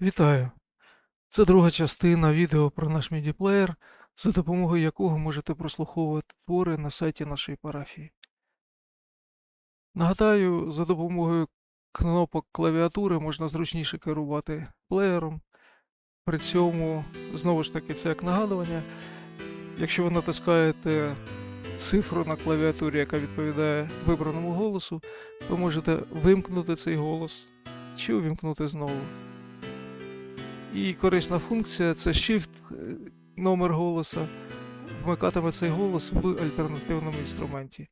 Вітаю! Це друга частина відео про наш MIDI-плеєр, за допомогою якого можете прослуховувати твори на сайті нашої парафії. Нагадаю, за допомогою кнопок клавіатури можна зручніше керувати плеєром. При цьому, знову ж таки, це як нагадування. Якщо ви натискаєте цифру на клавіатурі, яка відповідає вибраному голосу, ви можете вимкнути цей голос чи увімкнути знову. І корисна функція це Shift е, номер голоса. Вмикатиме цей голос в альтернативному інструменті.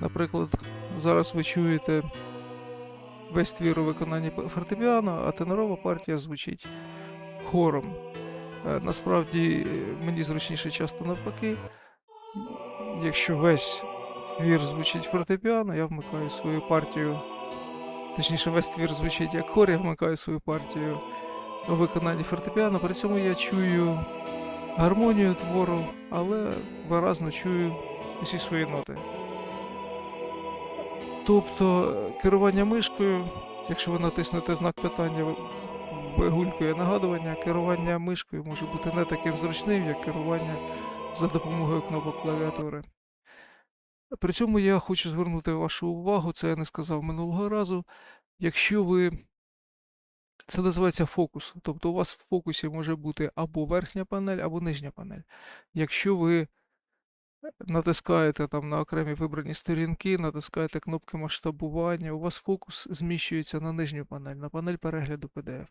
Наприклад, зараз ви чуєте весь твір у виконанні фортепіано, а тенорова партія звучить хором. Е, Насправді е, мені зручніше часто навпаки. Якщо весь твір звучить фортепіано, я вмикаю свою партію. Точніше, весь твір звучить як хор, я вмикаю свою партію виконанні фортепіано. При цьому я чую гармонію твору, але виразно чую усі свої ноти. Тобто керування мишкою, якщо ви натиснете знак питання, ви- вигулькує нагадування, керування мишкою може бути не таким зручним, як керування за допомогою кнопок клавіатури. При цьому я хочу звернути вашу увагу, це я не сказав минулого разу. Якщо ви це називається фокус. Тобто у вас в фокусі може бути або верхня панель, або нижня панель. Якщо ви натискаєте там на окремі вибрані сторінки, натискаєте кнопки масштабування, у вас фокус зміщується на нижню панель, на панель перегляду PDF.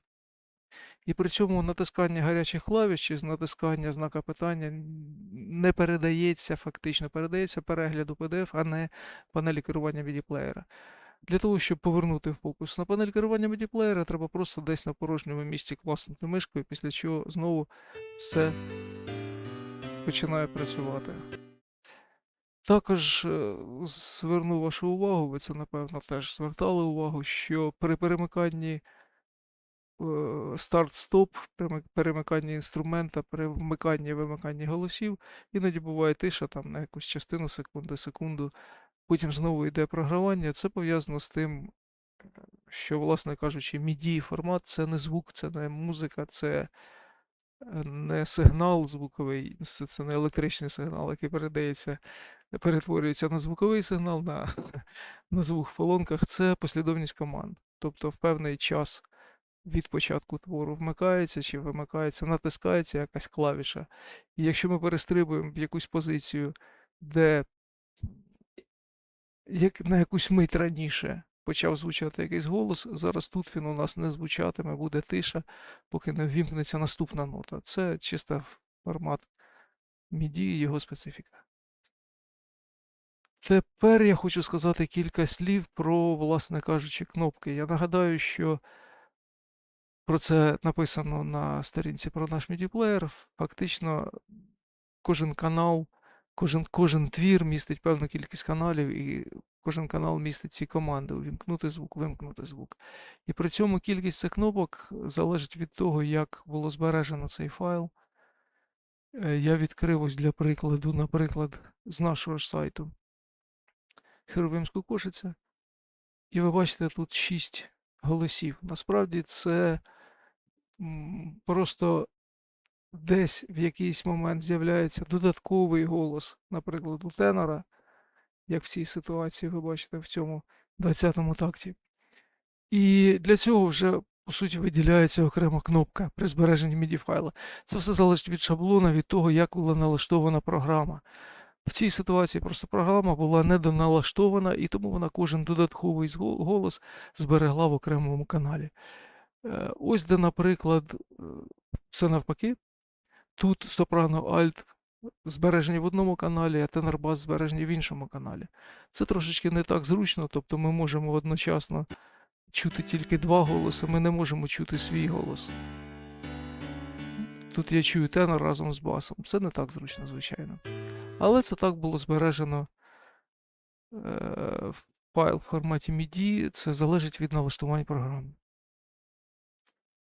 І при цьому натискання гарячих клавіш чи натискання знака питання не передається фактично, передається перегляду PDF, а не панелі керування MIDI-плеєра. Для того, щоб повернути фокус на панель керування MIDI-плеєра, треба просто десь на порожньому місці класнути мишкою, після чого знову все починає працювати. Також е, зверну вашу увагу, ви це напевно теж звертали увагу, що при перемиканні старт-стоп, перемиканні інструмента, при вмиканні і вимиканні голосів, іноді буває тиша там на якусь частину секунди, секунду, потім знову йде програвання. Це пов'язано з тим, що, власне кажучи, MIDI формат це не звук, це не музика, це е, не сигнал звуковий, це, не електричний сигнал, який передається, перетворюється на звуковий сигнал, на, на звук в колонках. Це послідовність команд. Тобто в певний час від початку твору вмикається чи вимикається, натискається якась клавіша. І якщо ми перестрибуємо в якусь позицію, де як на якусь мить раніше почав звучати якийсь голос, зараз тут він у нас не звучатиме, буде тиша, поки не ввімкнеться наступна нота. Це чисто формат MIDI і його специфіка. Тепер я хочу сказати кілька слів про, власне кажучи, кнопки. Я нагадаю, що про це написано на сторінці про наш MIDI-плеєр. Фактично, кожен канал, кожен, кожен твір містить певну кількість каналів, і кожен канал містить ці команди: увімкнути звук, вимкнути звук. І при цьому кількість цих кнопок залежить від того, як було збережено цей файл. Е, Я відкрив ось для прикладу, наприклад, з нашого ж сайту Херовимську кошиця. І ви бачите тут 6 голосів. Насправді це просто десь в якийсь момент з'являється додатковий голос, наприклад, у тенора, як в цій ситуації ви бачите в цьому 20-му такті. І для цього вже, по суті, виділяється окрема кнопка при збереженні MIDI файла. Це все залежить від шаблона, від того, як була налаштована програма. В цій ситуації просто програма була недоналаштована, і тому вона кожен додатковий голос зберегла в окремому каналі. Е, Ось де, наприклад, е, все навпаки. Тут сопрано альт збережені в одному каналі, а тенор-бас збережені в іншому каналі. Це трошечки не так зручно, тобто ми можемо одночасно чути тільки два голоси, ми не можемо чути свій голос. Тут я чую тенор разом з басом. Це не так зручно, звичайно. Але це так було збережено е, в файл в форматі MIDI, це залежить від налаштувань програми.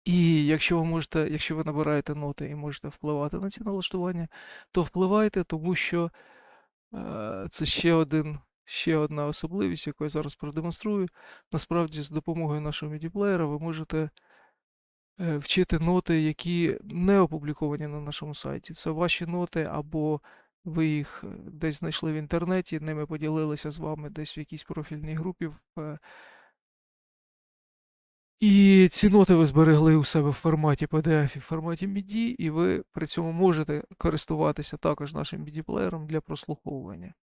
І якщо ви можете, якщо ви набираєте ноти і можете впливати на ці налаштування, то впливайте, тому що е, це ще один, ще одна особливість, яку я зараз продемонструю. Насправді, з допомогою нашого MIDI-плеєра ви можете е, вчити ноти, які не опубліковані на нашому сайті. Це ваші ноти, або ви їх е, десь знайшли в інтернеті, ними поділилися з вами десь в якійсь профільній групі. е, І ці ноти ви зберегли у себе в форматі PDF і в форматі MIDI, і ви при цьому можете користуватися також нашим MIDI-плеєром для прослуховування.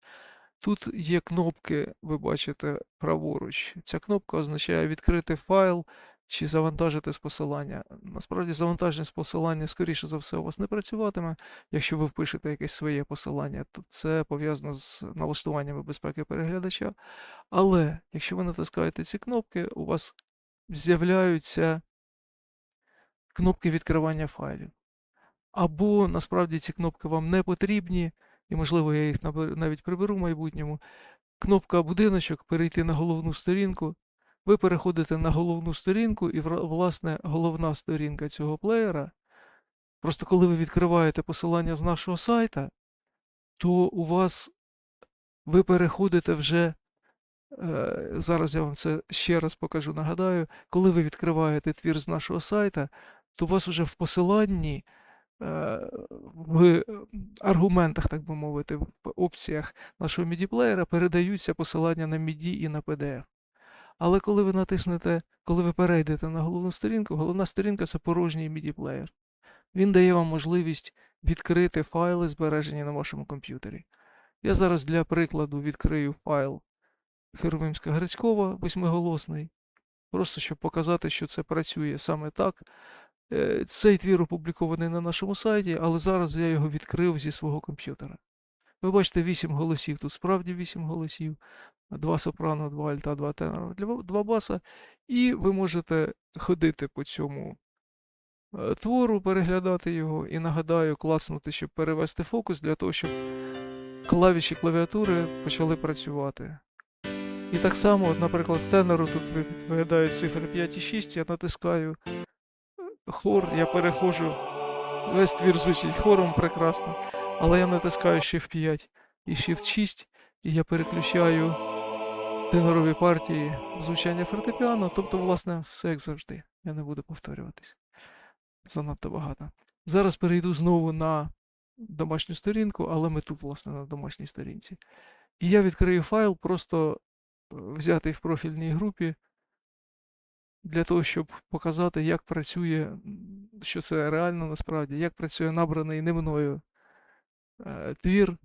Тут є кнопки, ви бачите праворуч. Ця кнопка означає відкрити файл чи завантажити з посилання. Насправді, завантаження з посилання, скоріше за все, у вас не працюватиме. Якщо ви впишете якесь своє посилання, то це пов'язано з налаштуваннями безпеки переглядача. Але якщо ви натискаєте ці кнопки, у вас з'являються кнопки відкривання файлів. Або насправді ці кнопки вам не потрібні, і, можливо, я їх навіть приберу в майбутньому. Кнопка будиночок перейти на головну сторінку. Ви переходите на головну сторінку, і, власне, головна сторінка цього плеєра. Просто коли ви відкриваєте посилання з нашого сайта, то у вас ви переходите вже. Е, Зараз я вам це ще раз покажу, нагадаю, коли ви відкриваєте твір з нашого сайта, то у вас уже в посиланні е, в аргументах, так би мовити, в опціях нашого MIDI-плеєра передаються посилання на MIDI і на PDF. Але коли ви натиснете, коли ви перейдете на головну сторінку, головна сторінка це порожній MIDI-плеєр. Він дає вам можливість відкрити файли, збережені на вашому комп'ютері. Я зараз для прикладу відкрию файл Херовимська Грицькова восьмиголосний, просто щоб показати, що це працює саме так. Е, Цей твір опублікований на нашому сайті, але зараз я його відкрив зі свого комп'ютера. Ви бачите 8 голосів, тут справді 8 голосів, 2 сопрано, 2 альта, 2 тенора, 2 баса. І ви можете ходити по цьому е, твору, переглядати його і нагадаю, клацнути, щоб перевести фокус для того, щоб клавіші клавіатури почали працювати. І так само, от, наприклад, тенору тут виглядають цифри 5 і 6, я натискаю хор, я переходжу. Весь твір звучить хором прекрасно. Але я натискаю Shift 5 і Shift 6, і я переключаю тенорові партії в звучання фортепіано. Тобто, власне, все як завжди. Я не буду повторюватись. Занадто багато. Зараз перейду знову на домашню сторінку, але ми тут, власне, на домашній сторінці. І я відкрию файл, просто е, взятий в профільній групі, для того, щоб показати, як працює, що це реально насправді, як працює набраний не мною е, твір, е,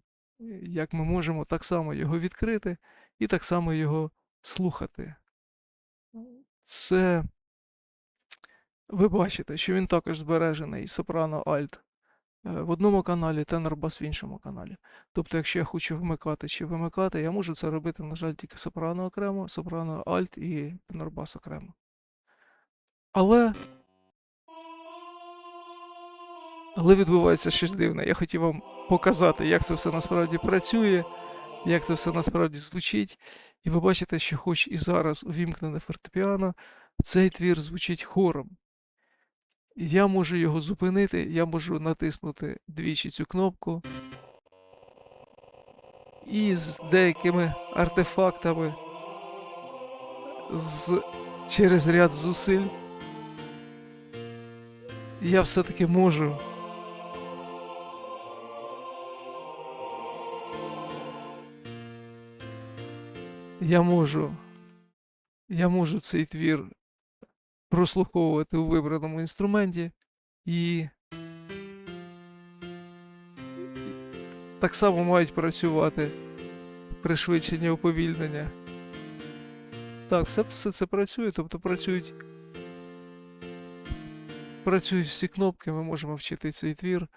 як ми можемо так само його відкрити і так само його слухати. Це ви бачите, що він також збережений сопрано альт в одному каналі, тенор бас в іншому каналі. Тобто, якщо я хочу вмикати чи вимикати, я можу це робити, на жаль, тільки сопрано окремо, сопрано альт і тенор бас окремо. Але. Але відбувається щось дивне. Я хотів вам показати, як це все насправді працює, як це все насправді звучить. І ви бачите, що хоч і зараз увімкнене фортепіано, цей твір звучить хором. Я можу його зупинити, я можу натиснути двічі цю кнопку. І з деякими артефактами з, через ряд зусиль я все-таки можу я можу я можу цей твір прослуховувати у вибраному інструменті і так само мають працювати пришвидшення уповільнення. Так, все, все це працює, тобто працюють працюють всі кнопки, ми можемо вчити цей твір,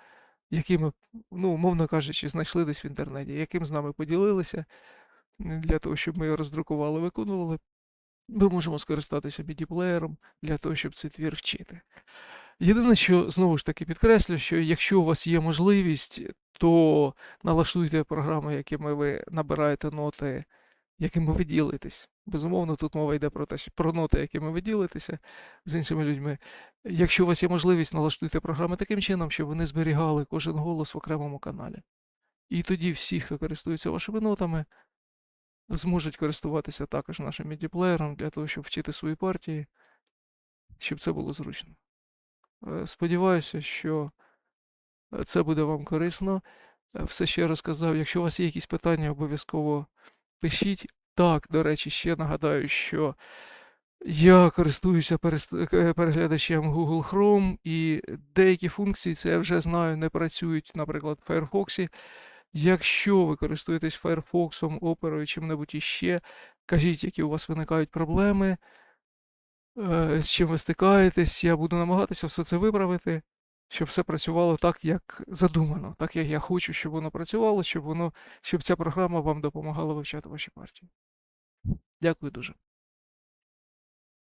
який ми, ну, умовно кажучи, знайшли десь в інтернеті, яким з нами поділилися для того, щоб ми його роздрукували, виконували. Ми можемо скористатися MIDI-плеєром для того, щоб цей твір вчити. Єдине, що знову ж таки підкреслю, що якщо у вас є можливість, то налаштуйте програми, якими ви набираєте ноти, якими ви ділитесь. Безумовно, тут мова йде про те, про ноти, якими ви ділитеся з іншими людьми. Якщо у вас є можливість, налаштуйте програми таким чином, щоб вони зберігали кожен голос в окремому каналі. І тоді всі, хто користується вашими нотами, зможуть користуватися також нашим MIDI-плеєром для того, щоб вчити свої партії, щоб це було зручно. Е, Сподіваюся, що е, це буде вам корисно. Е, Все ще розказав. Якщо у вас є якісь питання, обов'язково пишіть. Так, до речі, ще нагадаю, що я користуюся переглядачем Google Chrome, і деякі функції, це я вже знаю, не працюють, наприклад, в Firefox. Якщо ви користуєтесь Firefox, Opera чим-небудь іще, кажіть, які у вас виникають проблеми, е, з чим ви стикаєтесь. Я буду намагатися все це виправити, щоб все працювало так, як задумано, так як я хочу, щоб воно працювало, щоб воно, щоб ця програма вам допомагала вивчати ваші партії. Дякую дуже.